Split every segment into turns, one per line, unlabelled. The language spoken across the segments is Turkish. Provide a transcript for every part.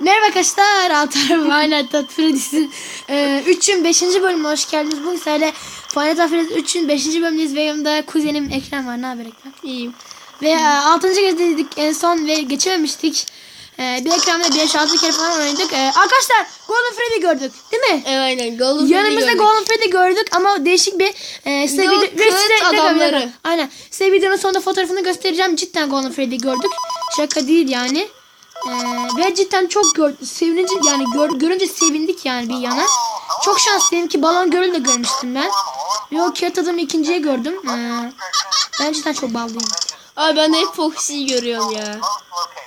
Merhaba arkadaşlar. Altar Final Tat Freddy's'in e, 3'ün 5. bölümüne hoş geldiniz. Bugün sizlerle Final Tat Freddy's 3'ün 5. bölümündeyiz ve yanımda kuzenim Ekrem var. Ne haber Ekrem?
İyiyim.
Ve e, 6. kez dedik en son ve geçememiştik. E, bir Ekrem'le 5-6 kere falan oynadık. E, arkadaşlar Golden Freddy gördük. Değil mi?
Evet aynen. Golden
Yanımızda
Freddy
Golden Freddy gördük ama değişik bir e, size
Yok,
video- size-
adamları.
Aynen. Size videonun sonunda fotoğrafını göstereceğim. Cidden Golden Freddy gördük. Şaka değil yani. E, ve cidden çok gör, sevinince yani gör, görünce sevindik yani bir yana. Çok şanslıyım ki balon gölü de görmüştüm ben. Ve o kağıt adamı ikinciye gördüm. E, ben cidden çok ballıyım.
Abi ben hep Foxy'yi görüyorum ya.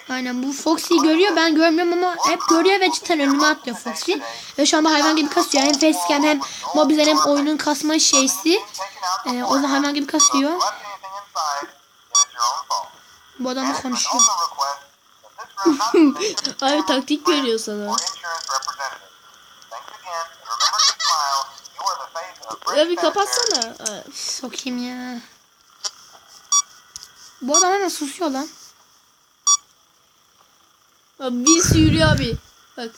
Aynen bu Foxy'yi görüyor ben görmüyorum ama hep görüyor ve cidden önüme atlıyor Foxy. Ve şu anda hayvan gibi kasıyor. Hem facecam hem mobizen hem oyunun kasma şeysi. Ee, o da hayvan gibi kasıyor. Bu adam da konuşuyor.
Abi taktik veriyor sana. Ya bir kapatsana.
Sokayım ya. Bu adam hemen susuyor lan.
Abi birisi yürüyor abi. Bak.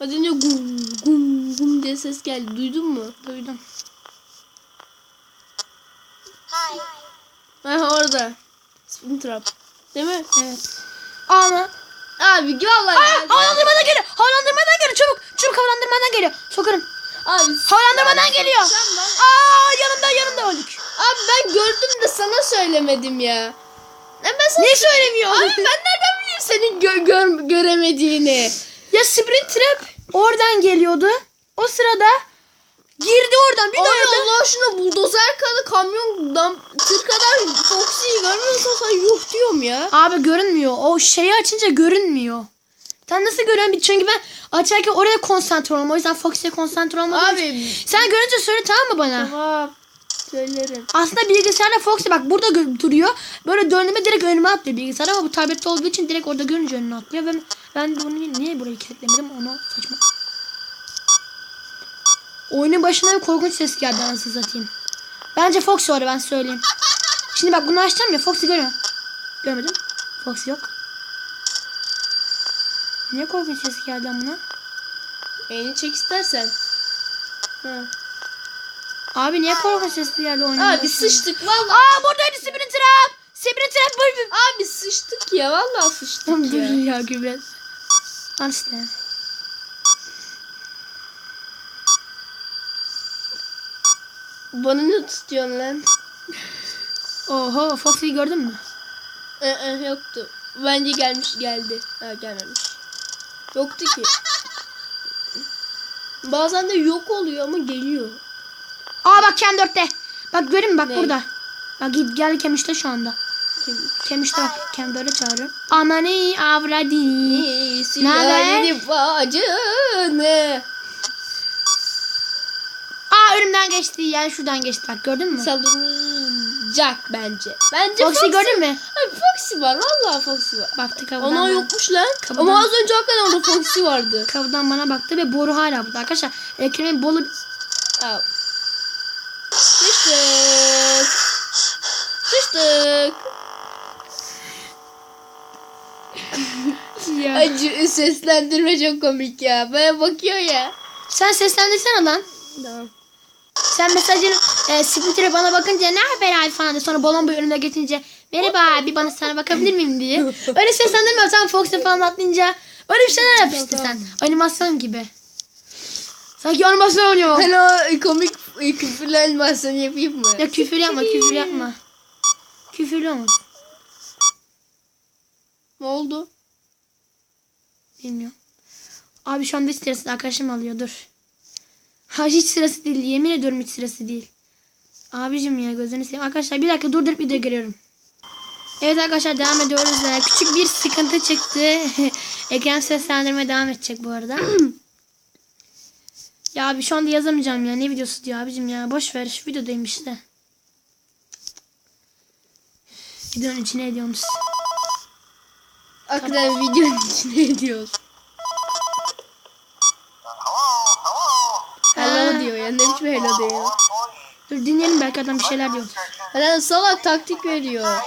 Az önce gum gum gum diye ses geldi. Duydun mu?
Duydum.
Ha orada. Spin trap. Değil mi?
Evet. Ana.
Abi vallahi
Aa,
geldi.
havalandırmadan geliyor. Havalandırmadan geliyor. Çabuk. Çabuk havalandırmadan geliyor. Sokarım.
Abi,
Havalandırmadan geliyor.
Sen lan.
Aa yanımda yanımda öldük.
abi ben gördüm de sana söylemedim ya. Ya ben sana
Ne söylemiyor?
Abi ben nereden bileyim senin gö- gör- göremediğini?
Ya Sprint Trap oradan geliyordu. O sırada girdi oradan bir dayadı.
Allah aşkına buldozer kadar kamyondan tır kadar Foxy'yi görmüyorsan sen yuh diyorum ya.
Abi görünmüyor. O şeyi açınca görünmüyor. Sen nasıl görüyorsun? Çünkü ben açarken oraya konsantre olmam. O yüzden Fox'e konsantre olmadım.
Abi.
Sen görünce söyle tamam mı bana?
Tamam. Söylerim.
Aslında bilgisayarda Fox'e bak burada duruyor. Böyle döndüğümde direkt önüme atlıyor bilgisayar ama bu tablette olduğu için direkt orada görünce önüne atlıyor. Ben, ben de bunu niye burayı kilitlemedim onu saçma. Oyunun başına bir korkunç ses geldi anasını satayım. Bence Fox orada ben söyleyeyim. Şimdi bak bunu açacağım ya Fox'u görüyorum. Görmedim. Fox yok. Niye korkunç ses geldi buna?
Elini çek istersen. Ha.
Abi niye korkunç ses geldi oyunun
Abi
başına?
sıçtık vallahi.
Aa buradaydı Sprint Trap. Sprint Trap buyurun.
Abi sıçtık ya vallahi sıçtık
Tamam dur
ya.
ya gübre. Al işte.
Bana ne tutuyorsun lan?
Oho Foxy'yi gördün mü?
Ee, e, yoktu. Bence gelmiş geldi. Ha gelmemiş. Yoktu ki. Bazen de yok oluyor ama geliyor.
Aa bak Kem 4'te. Bak görün mü bak
Ne?
burada. Bak git gel Kem 3'te şu anda.
Kim?
Kem 3'te bak Kem 4'e çağırıyorum. Amani avradi.
Yani bacını.
Aa önümden geçti yani şuradan geçti bak gördün mü?
Salınacak bence. Bence
Foxy gördün mü?
Abi Foxy var. Vallahi Foxy var.
Baktı kapıdan.
Ana
bana-
yokmuş lan.
Kapıdan-
Ama az önce hakikaten orada Foxy vardı.
Kapıdan bana baktı ve boru hala burada. Arkadaşlar Ekrem'in bolu...
Al. Sıçtık. Sıçtık.
Ya.
Acı seslendirme çok komik ya. Bana bakıyor ya.
Sen seslendirsene lan.
Tamam.
Sen mesajın e, Sprinter'e bana bakınca ne haber abi falan de sonra balon boyu önüme geçince merhaba abi bana sana bakabilir miyim diye. Öyle seslendirme sen Fox'e falan atlayınca öyle bir şeyler yap işte sen. Animasyon gibi. Sanki animasyon oynuyor.
Ben o komik küfürlü animasyon yapayım mı?
ya küfür yapma küfür yapma. Küfürlü olmaz.
Ne oldu?
Bilmiyorum. Abi şu anda sırası arkadaşım alıyor dur. Ha hiç sırası değil yemin ediyorum hiç sırası değil. Abicim ya gözünü seveyim. Arkadaşlar bir dakika durdurup video görüyorum. Evet arkadaşlar devam ediyoruz. Ee, Küçük bir sıkıntı çıktı. Ekran seslendirme devam edecek bu arada. ya abi şu anda yazamayacağım ya. Ne videosu diyor abicim ya. Boş ver şu videodayım işte. Videonun içine ediyormuş.
Hakikaten videonun içine ediyoruz. Ya. Ne biçim hello diyor.
Dur dinleyelim belki adam bir şeyler diyor.
Adam salak taktik veriyor.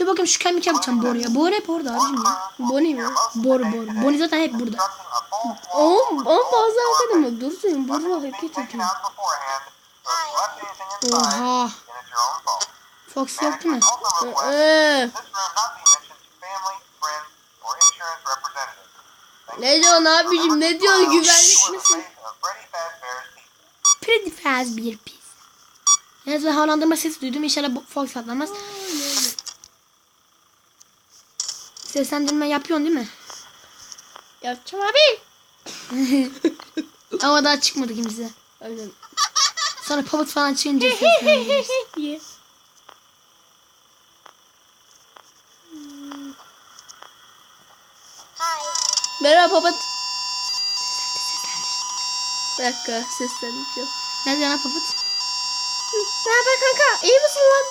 Dur bakayım şu kemik yapacağım Boru'ya. Boru hep orada abicim ya.
Bonnie mi?
Boru Boru. Bonnie zaten hep burada.
Ama, ama bazı arkadaşlar dur senin burada hareket ediyor.
Oha. Fox yok değil mi?
Ne diyorsun abicim ne diyorsun güvenlik misin?
Pretty fast bir pis. Evet ben havalandırma sesi duydum. İnşallah bu Fox atlamaz. Seslendirme yapıyorsun değil mi?
Yapacağım abi.
Ama daha çıkmadı kimse.
Aynen.
Sonra pamuk falan çıkınca seslendiririz.
Merhaba papat. Bir dakika sesleneceğim.
Nerede lan papıt?
Ne haber kanka? İyi misin lan?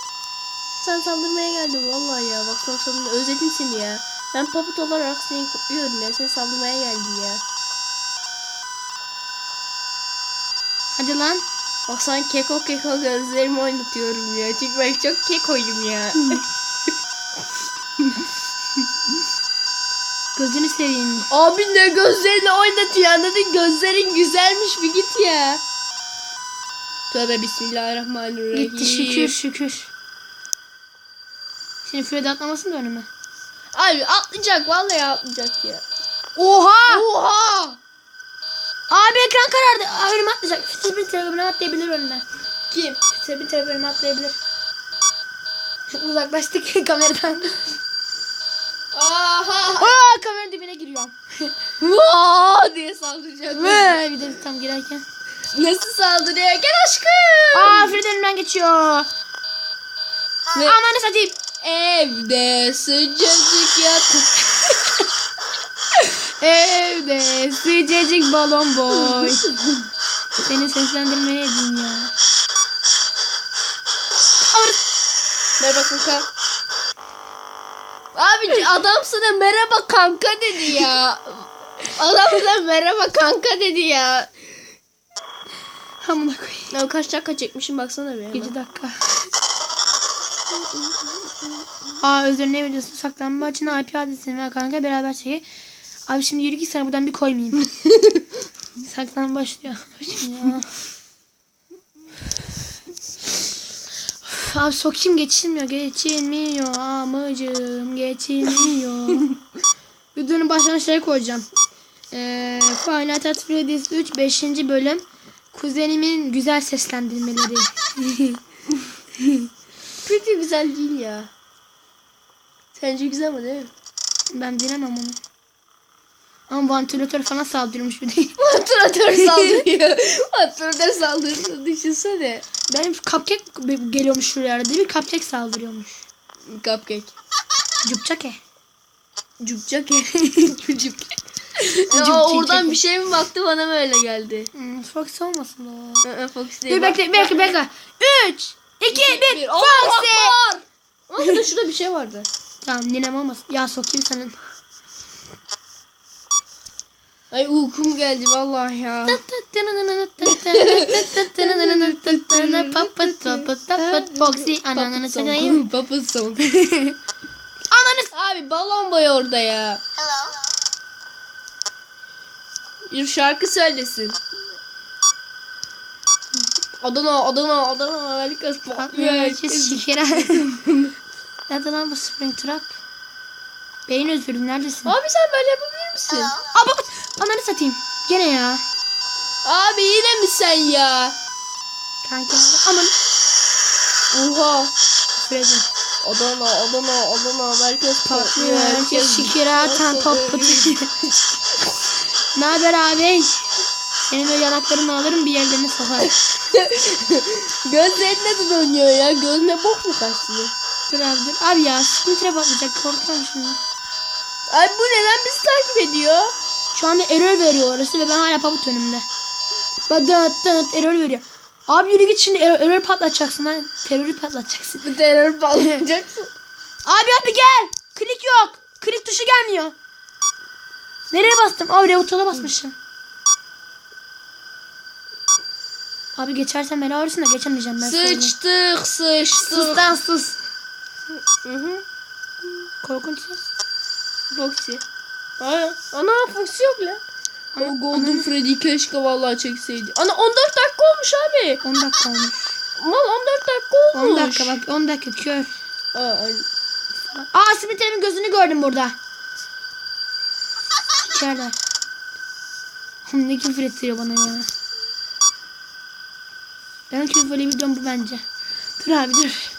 Sen saldırmaya geldim vallahi ya. Bak sana sana özledim seni ya. Ben papıt olarak seni kutluyorum ya. Sen saldırmaya geldin ya.
Hadi lan.
Bak sana keko keko gözlerimi oynatıyorum ya. Çünkü ben çok kekoyum ya.
Gözünü seveyim.
Abi ne gözlerini oynatıyor anladın? Gözlerin güzelmiş bir git ya. Tövbe bismillahirrahmanirrahim.
Gitti şükür şükür. Şimdi Freddy atlamasın da önüme.
Abi atlayacak vallahi atlayacak ya.
Oha!
Oha!
Abi ekran karardı. Aa, önüme atlayacak. Fitil bir telefonu atlayabilir önüme.
Kim?
Fitil bir telefonu atlayabilir. Uzaklaştık kameradan.
Aha!
Aa kameranın dibine giriyorum.
Vaa diye saldıracak.
Ve bir de tam girerken.
Nasıl saldırıyor? Gel aşkım.
Aa Freddy önümden geçiyor.
Ve
Aman ne satayım.
evde sıcacık yatıp.
Evde sıcacık balon boy. Seni seslendirmeye edeyim ya.
Merhaba kanka. Abi adam sana merhaba kanka dedi ya. Adam sana merhaba kanka dedi ya.
Hamına koyayım.
Ya kaç dakika çekmişim baksana bir.
7
hemen.
dakika. Aa Özür ne videosu saklanma açın IP adresini ver kanka beraber çekin. Abi şimdi yürü git sana buradan bir koymayayım. Saklan başlıyor. Şimdi ya. Abi sokayım geçilmiyor geçilmiyor amacım geçilmiyor. Videonun başına şey koyacağım. Ee, Final Fantasy Freddy's 3 5. bölüm Kuzenimin güzel seslendirmeleri.
Kötü güzel değil ya. Sence güzel mi değil mi?
ben bilemem onu. Ama vantilatör falan saldırıyormuş bir de.
Vantilatör saldırıyor. Vantilatör saldırıyor düşünsene.
Benim cupcake geliyormuş şuraya değil mi? Cupcake saldırıyormuş.
Cupcake.
Cupcake.
Cupcake.
Cupcake.
Ya oradan bir şey mi baktı bana mı öyle geldi?
Hmm, Fox olmasın o.
Aa, Fox değil.
Dur bekle bekle bekle. 3 2 1
Bir.
Foxy.
Burada şurada bir şey vardı.
Tamam ninem olmasın. Ya sokayım senin.
Ay uykum geldi vallahi ya.
Foxy ananı satayım.
Papa song.
Ananı
Abi balon boy orada ya. Bir şarkı söylesin. Adana, Adana, Adana, herkes patlıyor.
Herkes. Nerede lan bu Springtrap? Beyin özürüm neredesin?
Abi sen böyle yapabilir misin?
Aa bak ananı satayım. Gene ya.
Abi yine mi sen ya?
Kanka aman.
Oha.
Freddy.
Adana, Adana, Adana, herkes
Patlıyor. Herkes şekera atan top pıtı. ne haber abi? Senin o yanaklarını alırım bir yerlerini sokar.
Gözlerine de dönüyor ya. Gözüne bok mu kaçtı?
Dur abi dur. Abi ya Springtrap atlayacak korkuyorum şimdi.
Ay bu neden bizi takip ediyor?
Şu anda error veriyor orası ve ben hala pamuk önümde. Bak dıt error veriyor. Abi yürü git şimdi error, error patlatacaksın lan. Terörü patlatacaksın.
Bu terör patlayacaksın.
Abi abi gel. Klik yok. Klik tuşu gelmiyor. Nereye bastım? Abi reutala basmışım. Abi geçersen beni ağrısın da geçemeyeceğim ben.
Sıçtık, sıçtık.
Sus lan sus.
Hı hı.
Korkunç ses.
Foxy. Ana Foxy yok lan.
Ana-
O Golden Freddy keşke vallahi çekseydi. Ana 14 dakika olmuş abi.
10 dakika olmuş.
Mal 14 dakika olmuş.
10 dakika bak 10 dakika kör.
Aa, ay.
Aa Splinter'in gözünü gördüm burada. İçeride. Oğlum ne küfür ettiriyor bana ya. Ben küfürlü videom bu bence. Dur abi dur.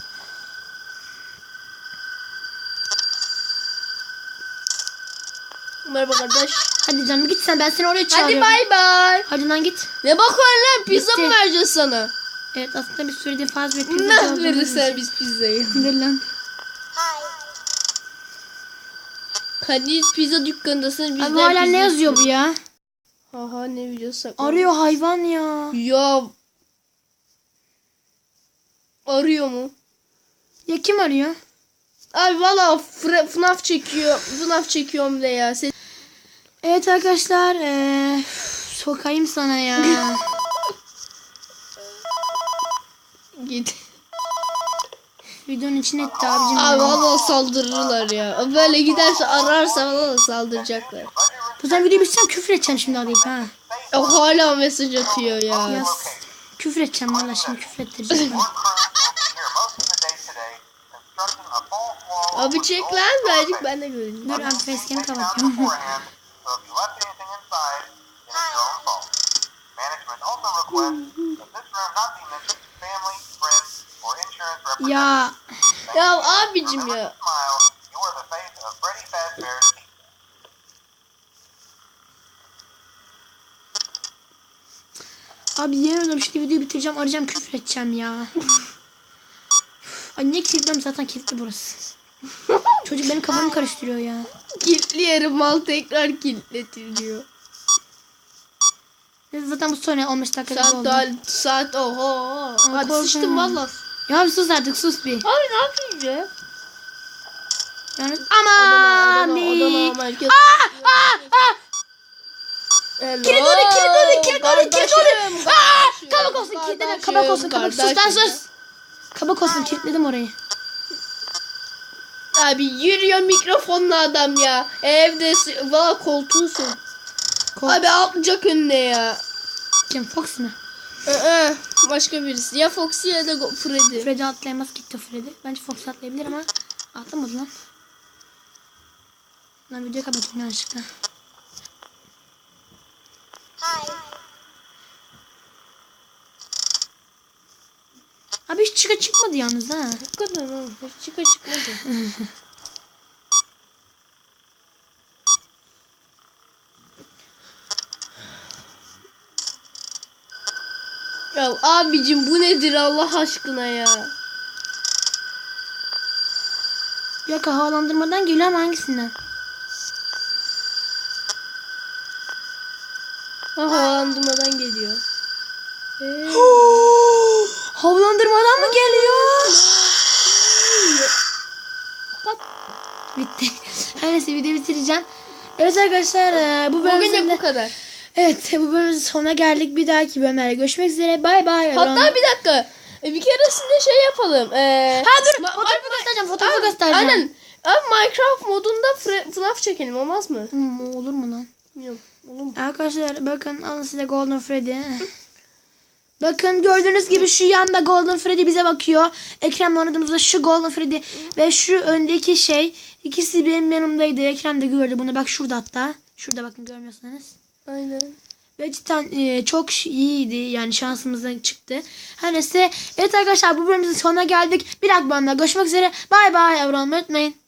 Merhaba kardeş.
Hadi canım git sen ben seni oraya
Hadi
çağırıyorum.
bay bay.
Hadi lan git.
Ne bakıyorsun lan? Pizza
Bitti.
mı vereceğiz sana?
Evet aslında bir sürede fazla bir pizza
Ne
olduğunu
verirsen biz pizzayı.
Dur lan.
Kadir pizza dükkanındasın.
Abi hala
pizza
ne yazıyor bu ya?
Aha ne videosu?
Arıyor hayvan ya.
Ya. Arıyor mu?
Ya kim arıyor?
Abi valla FNAF çekiyor. FNAF çekiyorum de ya. Sen...
Evet arkadaşlar. eee, sokayım sana ya.
Git.
Videonun içine etti abicim.
Abi valla saldırırlar ya. Böyle giderse ararsa valla saldıracaklar.
Bu zaman videoyu bitsem küfür edeceğim şimdi arayıp ha.
O hala mesaj atıyor ya.
Ya küfür edeceğim valla şimdi küfür ettireceğim.
Abi çek lan birazcık ben de göreyim.
Dur abi facecam'i kapatıyorum. ya
Ya abicim ya.
abi yemin şimdi videoyu bitireceğim arayacağım küfür edeceğim ya. Ay niye kilitliyorum zaten kilitli burası. Çocuk benim kafamı karıştırıyor ya.
Kilitli yeri mal tekrar kilitletiliyor.
Zaten bu sonra 15 dakika
Saat
oldu.
daha saat oho. Abi sıçtım valla.
Ya bir sus artık sus bir.
Abi ne yapayım ya?
Yani aman
merkez.
Aa, aa, aa.
Hello.
Kilit oraya, kilit oraya, kilit oraya, kilit.
Kardeşim,
Aa, kabak olsun kilitledim. Kabak olsun kabak. Sus lan sus. Kabak olsun kilitledim orayı.
Abi yürüyor mikrofonlu adam ya. Evde valla koltuğusun.
Kol.
Abi atlayacak önüne ya.
Kim Fox mu?
Ee, başka birisi. Ya Foxy ya da Freddy.
Freddy atlayamaz gitti Freddy. Bence Fox atlayabilir ama atlamadı lan. Lan videoyu kapatıyorum yanlışlıkla. Abi hiç çıka çıkmadı yalnız ha.
Bu kadar ha. Hiç Çıka çıkmadı. ya abicim bu nedir Allah aşkına ya.
Dakika havalandırmadan geliyor ama hangisinden?
Ha havalandırmadan geliyor. Ee,
havalandırmadan mı geliyor? Bitti. Her neyse videoyu bitireceğim. Evet arkadaşlar e, bu bölümde...
bu kadar.
Evet bu bölümün sonuna geldik. Bir dahaki bölümlerde görüşmek üzere. Bay bay.
Hatta bir dakika. E, Bir keresinde şey yapalım. Ee,
Ha dur
Ma-
fotoğrafı göstereceğim. Fotoğrafı
Aynen,
göstereceğim.
Aynen. Abi Minecraft modunda Fre- FNAF çekelim olmaz mı?
Hmm, olur mu lan?
Yok. Olur mu?
Arkadaşlar bakın alın size Golden Freddy. bakın gördüğünüz gibi şu yanda Golden Freddy bize bakıyor. Ekrem oynadığımızda şu Golden Freddy ve şu öndeki şey ikisi benim yanımdaydı. Ekrem de gördü bunu. Bak şurada hatta. Şurada bakın görmüyorsanız.
Aynen.
Ve cidden e, çok iyiydi. Yani şansımızdan çıktı. Her neyse. Evet arkadaşlar bu bölümümüzün sonuna geldik. Bir bölümde görüşmek üzere. Bay bay. Olmayı unutmayın.